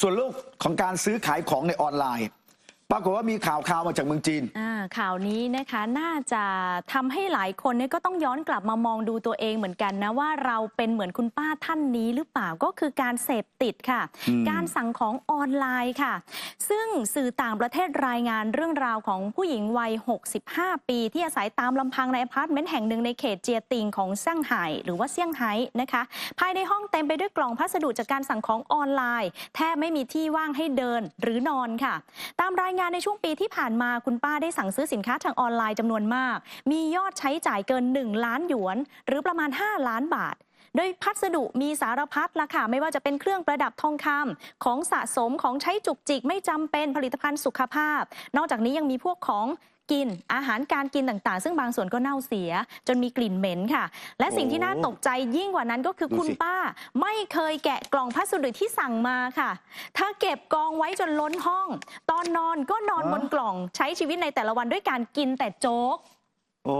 ส่วนโลกของการซื้อขายของในออนไลน์ ปรากฏว่ามีข่าวข่าวมาจากเมืองจีน อ่าข่าวนี้นะคะน่าจะทำให้หลายคนเนี่ยก็ต้องย้อนกลับมามองดูตัวเองเหมือนกันนะว่าเราเป็นเหมือนคุณป้าท่านนี้หรือเปล่าก็คือการเสพติดค่ะ อืม การสั่งของออนไลน์ค่ะ ซึ่งสื่อต่างประเทศรายงานเรื่องราวของผู้หญิงวัย 65 ปี ที่อาศัยตามลำพังในอพาร์ตเมนต์แห่งหนึ่งในเขตเจียติงของเซี่ยงไฮ้หรือว่าเซี่ยงไฮ้นะคะ ภายในห้องเต็มไปด้วยกล่องพัสดุจากการสั่งของออนไลน์ แทบไม่มีที่ว่างให้เดินหรือนอนค่ะ ตามรายงานในช่วงปีที่ผ่านมาคุณป้าได้สั่งซื้อสินค้าทางออนไลน์จำนวนมาก มียอดใช้จ่ายเกิน 1 ล้านหยวน หรือประมาณ 5 ล้านบาท โดยพัสดุมีสารพัดละค่ะ ไม่ว่าจะเป็นเครื่องประดับทองคำของสะสมของใช้จุกจิกไม่จำเป็นผลิตภัณฑ์สุขภาพ นอกจากนี้ยังมีพวกของกินอาหารการกินต่างๆ ซึ่งบางส่วนก็เน่าเสีย จนมีกลิ่นเหม็นค่ะ และสิ่งที่น่าตกใจยิ่งกว่านั้นก็คือดูสิคุณป้า ไม่เคยแกะกล่องพัสดุที่สั่งมาค่ะ ถ้าเก็บกองไว้จนล้นห้อง ตอนนอนก็นอนบนกล่องใช้ชีวิตในแต่ละวันด้วยการกินแต่โจ๊ก โอ้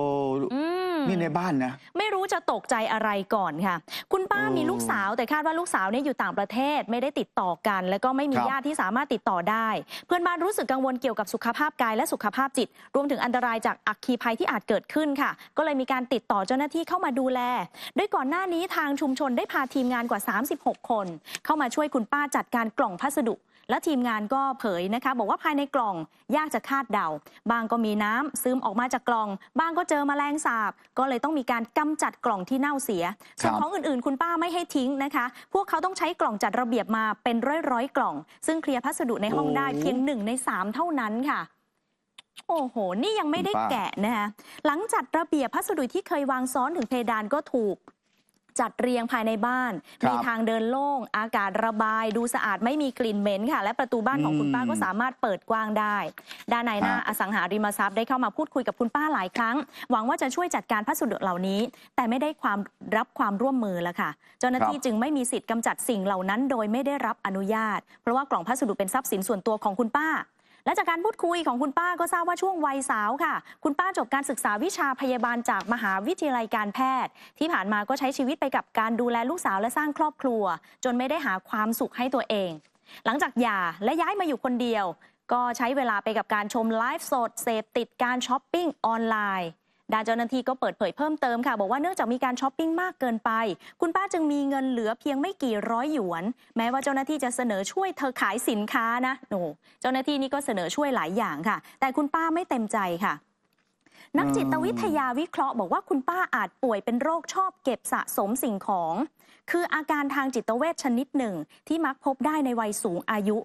อืมนี่ในบ้านนะ ไม่รู้จะตกใจอะไรก่อนค่ะ คุณป้าโอ้มีลูกสาวแต่คาดว่าลูกสาวเนี่ยอยู่ต่างประเทศไม่ได้ติดต่อกัน แล้วก็ไม่มีครับญาติที่สามารถติดต่อได้ เพื่อนบ้านรู้สึกกังวลเกี่ยวกับสุขภาพกายและสุขภาพจิต รวมถึงอันตรายจากอัคคีภัยที่อาจเกิดขึ้นค่ะ ก็เลยมีการติดต่อเจ้าหน้าที่เข้ามาดูแลโดยก่อนหน้านี้ทางชุมชนได้พาทีมงานกว่า 36 คน เข้ามาช่วยคุณป้าจัดการกล่องพัสดุ และทีมงานก็เผยนะคะ บอกว่าภายในกล่องยากจะคาดเดา บางก็มีน้ำซึมออกมาจากกล่อง บางก็เจอแมลงสาบ ก็เลยต้องมีการกำจัดกล่องที่เน่าเสียส่วนครับของอื่นๆ คุณป้าไม่ให้ทิ้งนะคะ พวกเขาต้องใช้กล่องจัดระเบียบมาเป็นร้อยๆกล่อง ซึ่งเคลียร์พัสดุในห้องได้เพียงหนึ่งในสามเท่านั้นค่ะโอ้โห นี่ยังไม่ได้คุณป้าแกะนะคะหลังจัดระเบียบพัสดุที่เคยวางซ้อนถึงเพดานก็ถูก จัดเรียงภายในบ้านครับมีทางเดินโล่ง อากาศระบาย ดูสะอาดไม่มีกลิ่นเหม็นค่ะ และประตูบ้านของคุณป้าก็สามารถเปิดกว้างได้ ด้านในหน้าฮะอสังหาริมทรัพย์ได้เข้ามาพูดคุยกับคุณป้าหลายครั้ง หวังว่าจะช่วยจัดการพัสดุเหล่านี้ แต่ไม่ได้ความรับความร่วมมือแล้วค่ะ เจ้าหน้าที่จึงไม่มีสิทธิ์กำจัดสิ่งเหล่านั้น โดยไม่ได้รับอนุญาต เพราะว่ากล่องพัสดุเป็นทรัพย์สินส่วนตัวของคุณป้า และจากการพูดคุยของคุณป้าก็ทราบว่าช่วงวัยสาวค่ะ คุณป้าจบการศึกษาวิชาพยาบาลจากมหาวิทยาลัยการแพทย์ ที่ผ่านมาก็ใช้ชีวิตไปกับการดูแลลูกสาวและสร้างครอบครัว จนไม่ได้หาความสุขให้ตัวเอง หลังจากหย่าและย้ายมาอยู่คนเดียว ก็ใช้เวลาไปกับการชมไลฟ์สดเสพติดการช้อปปิ้งออนไลน์ ด้านเจ้าหน้าที่ก็เปิดเผยเพิ่มเติมค่ะ บอกว่าเนื่องจากมีการช้อปปิ้งมากเกินไป คุณป้าจึงมีเงินเหลือเพียงไม่กี่ร้อยหยวน แม้ว่าเจ้าหน้าที่จะเสนอช่วยเธอขายสินค้านะโอ้เจ้าหน้าที่นี่ก็เสนอช่วยหลายอย่างค่ะ แต่คุณป้าไม่เต็มใจค่ะนักจิตวิทยาวิเคราะห์บอกว่าคุณป้าอาจป่วยเป็นโรคชอบเก็บสะสมสิ่งของ คืออาการทางจิตเวชชนิดหนึ่ง ที่มักพบได้ในวัยสูงอายุ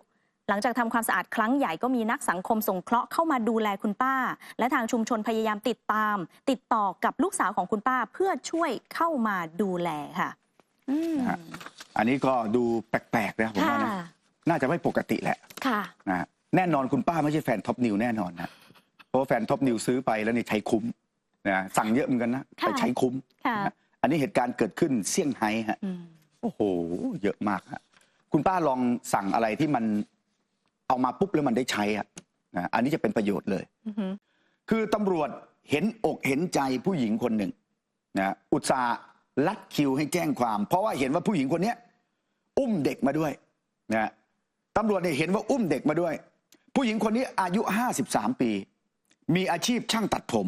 หลังจากทำความสะอาดครั้งใหญ่ก็มีนักสังคมสงเคราะห์เข้ามาดูแลคุณป้า และทางชุมชนพยายามติดตาม ติดต่อกับลูกสาวของคุณป้าเพื่อช่วยเข้ามาดูแลค่ะอืมนะฮะอันนี้ก็ดูแปลกๆนะผมค่ะว่านะน่าจะไม่ปกติแหละค่ะนะฮะแน่นอนคุณป้าไม่ใช่แฟนท็อปนิวแน่นอนนะเพราะว่าแฟนท็อปนิวซื้อไปแล้วนี่ใช้คุ้มนะสั่งเยอะเหมือนกันนะค่ะแต่ใช้คุ้มค่ะนะฮะอันนี้เหตุการณ์เกิดขึ้นเซี่ยงไฮ้ฮะอืมโอ้โห เยอะมากฮะคุณป้าลองสั่งอะไรที่มัน เอามาปุ๊บแล้วมันได้ใช้อะนะอันนี้จะเป็นประโยชน์เลยอือหือคือตำรวจเห็นอกเห็นใจผู้หญิงคนหนึ่งนะอุตส่าห์ลัดคิวให้แจ้งความ เพราะว่าเห็นว่าผู้หญิงคนเนี้ยอุ้มเด็กมาด้วยนะตำรวจเนี่ยเห็นว่าอุ้มเด็กมาด้วย ผู้หญิงคนนี้อายุ 53 ปี มีอาชีพช่างตัดผม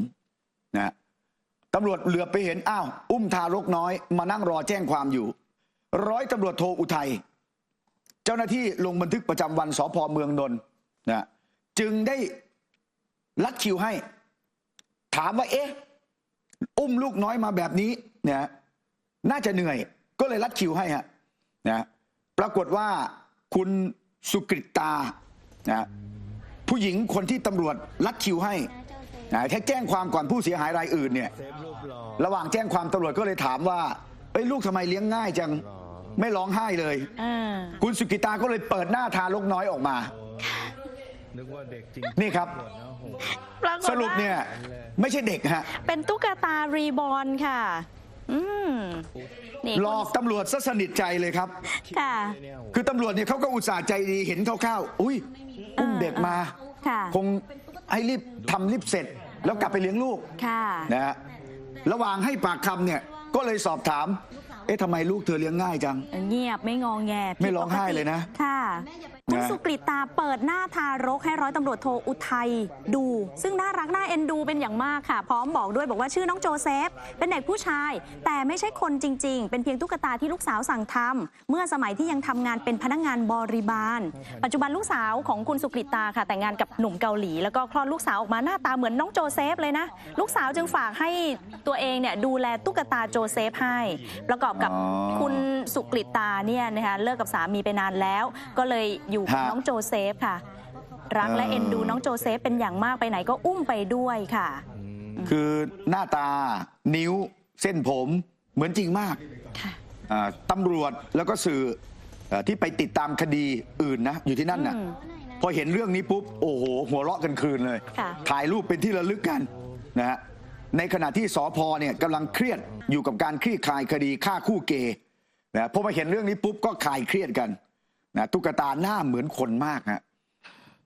นะตำรวจเหลือบไปเห็นอ้าว อุ้มทารกน้อย มานั่งรอแจ้งความอยู่ ร้อยตำรวจโทอุทัย เจ้าหน้าที่ลงบันทึกประจำวันสพเมืองนนท์นะจึงได้ลัดคิวให้ ถามว่าเอ๊ะ อุ้มลูกน้อยมาแบบนี้เนี่ยน่าจะเหนื่อย ก็เลยลัดคิวให้ฮะนะปรากฏว่าคุณสุกริตานะผู้หญิงคนที่ตำรวจลัดคิวให้นะแค่แจ้งความก่อนผู้เสียหายรายอื่นเนี่ย ระหว่างแจ้งความตำรวจก็เลยถามว่าเอ้ยลูกทำไมเลี้ยงง่ายจัง ไม่ร้องไห้เลย อ่า คุณสุกิตาก็เลยเปิดหน้าทารกน้อยออกมา นึกว่าเด็กจริงนี่ครับปรากฏว่าสรุปเนี่ยไม่ใช่เด็กฮะ เป็นตุ๊กตารีบอร์นค่ะ อืมนี่หลอกตำรวจซะสนิทใจเลยครับ ค่ะคือตำรวจเนี่ยเขาก็อุตส่าห์ใจดีเห็นคร่าวๆ อุ้ยอุ้มเด็กมา ค่ะ คงให้รีบทำรีบเสร็จ แล้วกลับไปเลี้ยงลูกค่ะ นะฮะ ระหว่างให้ปากคำเนี่ยก็เลยสอบถาม เอ๊ะทำไมลูกเธอเลี้ยงง่ายจัง เงียบไม่งองแงไม่ร้องไห้เลยนะค่ะคุณนะสุกริตาเปิดหน้าทารกให้ร้อยตำรวจโทอุทัยดู ซึ่งน่ารักน่าเอ็นดูเป็นอย่างมากค่ะ พร้อมบอกด้วยบอกว่าชื่อน้องโจเซฟ เป็นเด็กผู้ชาย แต่ไม่ใช่คนจริง ๆ เป็นเพียงตุ๊กตาที่ลูกสาวสั่งทำเมื่อสมัยที่ยังทำงานเป็นพนักงานบริบาล ปัจจุบันลูกสาวของคุณสุกริตาค่ะ แต่งงานกับหนุ่มเกาหลี แล้วก็คลอดลูกสาวออกมาหน้าตาเหมือนน้องโจเซฟเลยนะลูกสาวจึงฝากให้ตัวเองเนี่ยดูแลตุ๊กตาโจเซฟให้ ประกอบกับอ๋อคุณสุกริตาเนี่ยนะคะเลิกกับสามีไปนานแล้ว ก็เลยอยู่กับฮะน้องโจเซฟค่ะ รักและเออเอ็นดูน้องโจเซฟเป็นอย่างมากไปไหนก็อุ้มไปด้วยค่ะ คือหน้าตานิ้วเส้นผมเหมือนจริงมากค่ะอ่าตำรวจแล้วก็สื่อเอ่อที่ไปติดตามคดีอื่นนะ อยู่ที่นั่นน่ะอืมพอเห็นเรื่องนี้ปุ๊บ โอ้โห หัวเราะกันคืนเลยค่ะถ่ายรูปเป็นที่ระลึกกันนะฮะในขณะที่สพเนี่ยกำลังเครียดอยู่กับการคลี่คลายคดีฆ่าคู่เกย์นะพอมาเห็นเรื่องนี้ปุ๊บก็คลายเครียดกัน นะตุ๊กตาหน้าเหมือนคนมากฮะ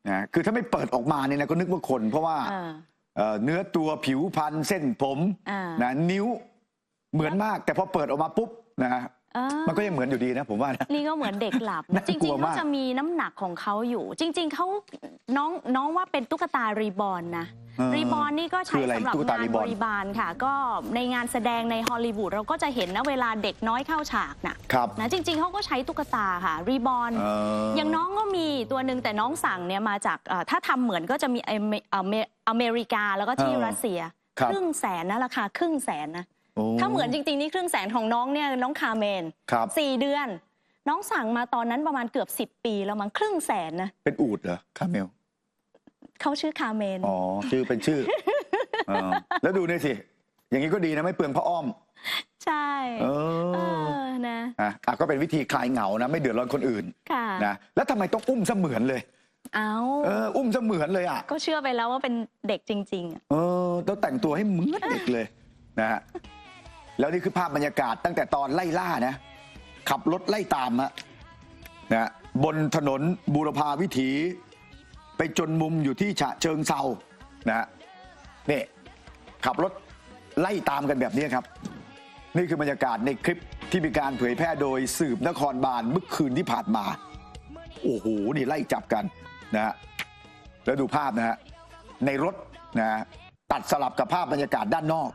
นะคือถ้าไม่เปิดออกมาเนี่ยนะก็นึกว่าคน เพราะว่าอ่าเอ่อเนื้อตัวผิวพรรณเส้นผมอ่านะนิ้วเหมือนมาก แต่พอเปิดออกมาปุ๊บนะฮะเออมันก็ยังเหมือนอยู่ดีนะผมว่านะนี่ก็เหมือนเด็กหลับ น่าจกลัริงวๆเขามาก จะมีน้ำหนักของเขาอยู่ จริง ๆเขาน้องน้องว่าเป็นตุ๊กตารีบอร์นนะเออรีบอร์นนี่ก็คืใช้ออะไรสำหรับตุ๊กตางานรีบบอร์น ริบาลค่ะ ก็ในงานแสดงในฮอลลีวูดเราก็จะเห็นนะเวลาเด็กน้อยเข้าฉากน่ะครับ นะจริง ๆเขาก็ใช้ตุ๊กตาค่ะรีบอร์นเอออ ย่างน้องก็มีตัวหนึ่งแต่น้องสั่งเนี่ยมาจากเอ่อถ้าทำเหมือนก็จะมีอเมอเมอเมริกาแล้วก็ที่เออรัสเซีย ครับ ครึ่งแสนนะราคาครึ่งแสนนะโอ้ ถ้าเหมือนจริง ๆ นี่ครึ่งแสนของน้องเนี่ยน้องคาเมนครับสี่เดือน น้องสั่งมาตอนนั้นประมาณเกือบ10ปีแล้วมั้งครึ่งแสนนะเป็นอูดเหรอคาเมลเขาชื่อคาเมนอ๋อชื่อเป็นชื่อเออแล้วดูนี่สิ อย่างนี้ก็ดีนะไม่เปลืองผ้าอ้อม ใช่เอเอออนะอะอะก็เป็นวิธีคลายเหงานะ ไม่เดือดร้อนคนอื่นค่ะนะแล้วทำไมต้องอุ้มเสมือนเลยเอาเอออุ้มเสมือนเลยอะก็เชื่อไปแล้วว่าเป็นเด็กจริงๆอะเออต้องแต่งตัวให้เหมือนเด็กเลยนะฮะ แล้วนี่คือภาพบรรยากาศตั้งแต่ตอนไล่ล่านะ ขับรถไล่ตามฮะนะฮะบนถนนบูรพาวิถี ไปจนมุมอยู่ที่ฉะเชิงเซานะฮะนี่ขับรถไล่ตามกันแบบนี้ครับ นี่คือบรรยากาศในคลิปที่มีการเผยแพร่โดยสืบนครบาลเมื่อคืนที่ผ่านมา โอ้โหนี่ไล่จับกันนะฮะแล้วดูภาพนะฮะในรถนะฮะตัดสลับกับภาพบรรยากาศด้านนอก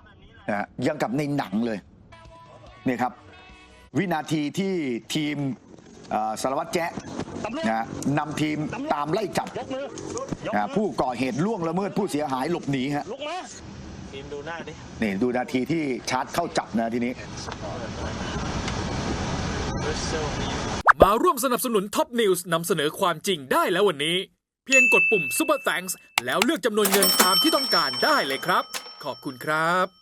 นะฮะยังกับในหนังเลยเนี่ยครับ วินาทีที่ทีมเอ่อสารวัตรแจ๊ะนะฮะนำทีมตามไล่จับยกมือยกนะฮะมือผู้ก่อเหตุล่วงละเมิดผู้เสียหายหลบหนีฮะลุกมาทีมดูหน้าดินี่ดูนาทีที่ชาร์จเข้าจับนะทีนี้ มาร่วมสนับสนุนท็อปนิวส์นำเสนอความจริงได้แล้ววันนี้ เพียงกดปุ่ม Super Thanks แล้วเลือกจำนวนเงินตามที่ต้องการได้เลยครับ ขอบคุณครับ